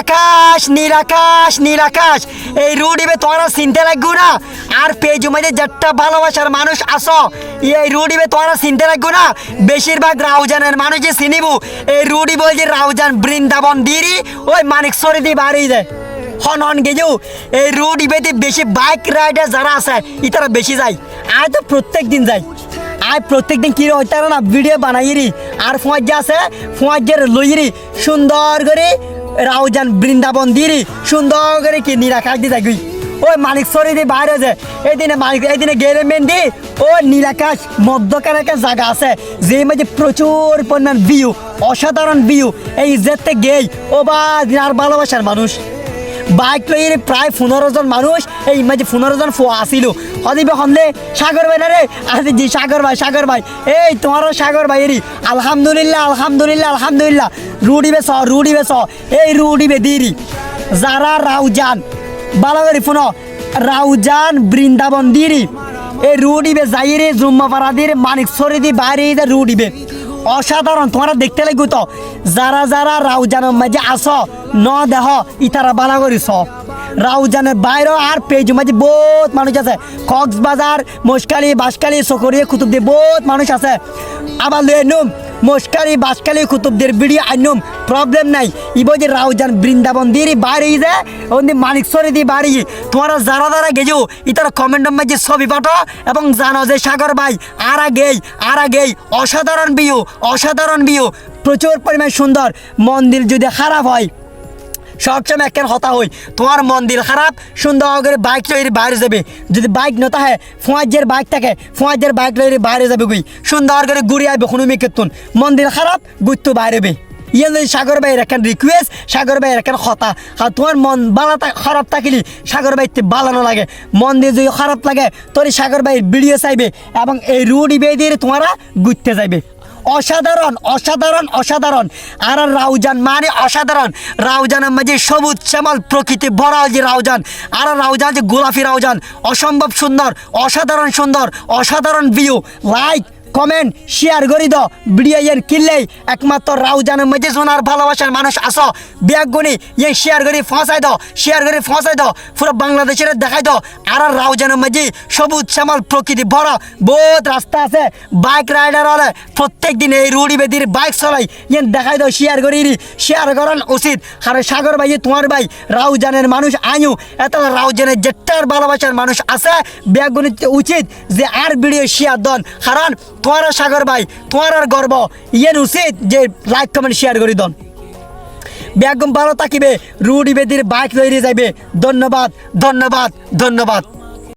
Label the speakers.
Speaker 1: আকাশ নীল আকাশ এই রুডিবে তোমরা চিনতে লাগবো না। আর পেজু মাঝে যেটা ভালোবাসার মানুষ আসো। এই রুডিবে তোমরা চিনতে লাগবো না। বেশিরভাগ রাউজানের মানুষ যে চিনিবু, এই রুডি বলছে রাউজান বৃন্দাবন দিরি, ওই মানিক সরি দিয়ে বাড়িয়ে দেয় হন হন গেজু। এই রোড ইবেতে বেশি বাইক রাইডার যারা আছে, ইতারা বেশি যায়। আয় তো প্রত্যেক দিন যাই আয় প্রত্যেক দিন কি হইতে না ভিডিও বানাইরি। আর ফোঁয়াজ আছে ফোঁয়াজের লইরি। সুন্দর করে রাউজান বৃন্দাবন দিয়ে সুন্দর করে কি নীরা কাক দিয়ে থাকবি ওই মালিক সরি দিয়ে বাইরে আছে। এই দিনে মালিক এই দিনে গেলে মেন্দি ও নীলাকাশ মধ্যকার একটা জায়গা আছে, যে মাঝে প্রচুর পরিমাণ বিহু অসাধারণ বিহু এই ইজ্জতে গেই ও বা আর ভালোবাসার মানুষ। বাইক লই প্রায় পনেরো জন মানুষ এই মাঝে পনেরো জন ফোয়া আসিল অদিবে হমলে সাগর ভাই না রে আরে জি সাগর ভাই সাগর ভাই। এই তোমারও সাগর ভাই রি আলহামদুলিল্লাহ আলহামদুলিল্লাহ আলহামদুলিল্লাহ। রুডি বেস রুডি বেস এই রুডি বে দিরি যারা রাউজান ভালো করে ফোনো রাউজান বৃন্দাবন দিরি এই রুডিবে যাইরে জুম্মা পাড়াদির মানিক সরিদি বাইরে দে রুডিবে অসাধারণ, তোমরা দেখতে লাগবে তো। যারা যারা রাউজানের মাঝে আস, ন দেহ, ইতারা বালা করিস। রাউজানের বাইরে আর পেজ মাঝে বহুত মানুষ আছে। কক্সবাজার মস্কালি বাসকালি সকরিয়া কুতুবদি বহুত মানুষ আছে। আবার লয়ে মস্কালি বাসকালি কুতুবদের বিড়ি আনুম প্রবলেম নাই। ইব যে রাউজান বৃন্দাবন দিয়ে বাড়ি যে ওন মানিক সরে দিয়ে বাড়ি তোমরা যারা যারা গেজো, ইতার কমেন্ট মাঝে ছবি পাঠো, এবং জানো যে সাগর ভাই, আর আগেই আর আগেই অসাধারণ বিউ অসাধারণ বিউ প্রচুর পরিমাণ সুন্দর। মন্দির যদি খারাপ হয় সবসময় একটা হতা হই? তোমার মন্দির খারাপ সুন্দর করে বাইক লইরে বাইরে যাবে। যদি বাইক নতা হয় ফোঁয়াজের বাইক থাকে ফোঁয়াজের বাইক লইরে বাইরে যাবে গুই সুন্দর করে ঘুরে আইবে কোনো মেকেতুন মন্দির খারাপ গুত্তু বাইরে বে ইয়ে যদি সাগর ভাইয়ের একটা রিকোয়েস্ট সাগর ভাইয়ের একটা কথা। আর তোমার মন বালা খারাপ থাকিলি, সাগর ভাই বালানো লাগে। মন্দির যদি খারাপ লাগে, তোর সাগর ভাইয়ের ভিডিও চাইবে এবং এই রুড ইবে দিয়ে তোমরা ঘুরতে যাইবে। অসাধারণ অসাধারণ অসাধারণ। আর রাউজান মানে অসাধারণ। রাউজানের মাঝে সবুজ শ্যামল প্রকৃতি ভরা যে রাউজান। আর রাউজান যে গোলাপি রাউজান। অসম্ভব সুন্দর, অসাধারণ সুন্দর, অসাধারণ ভিউ লাইক কমেন্ট শেয়ার করি দাও। ভিডিও ইয়ের কিনলেই একমাত্র রাউজানের মধ্যে সোনার ভালোবাসার মানুষ আসো। ব্যাগ গুনি ইয়ে শেয়ার করে, ফসাই দাও। শেয়ার করে, ফসাই দাও। পুরো বাংলাদেশের দেখাই দাও। আর আর রাউজানের মধ্যে সবুজ শ্যামল প্রকৃতি ভরা। বহুত রাস্তা আছে। বাইক রাইডার হলে প্রত্যেক দিন এই রুডি বেদির বাইক চলাই। ইয়ে দেখাই দাও শেয়ার করি শেয়ার করান উচিত। আর সাগর ভাই তোমার ভাই রাউজানের মানুষ আইনু এত রাউজানের যেটার ভালোবাসার মানুষ আছে ব্যাগ গুনিতে উচিত যে আর ভিডিও শেয়ার দন। কারণ তোমার সাগর ভাই, তোমার আর গর্ব। ইয়ের উচিত যে লাইক কমেন্ট শেয়ার করি দন। ব্যাগম ভালো থাকিবে, রুডি বেদির বাইক লইরে যাইবে। ধন্যবাদ ধন্যবাদ ধন্যবাদ।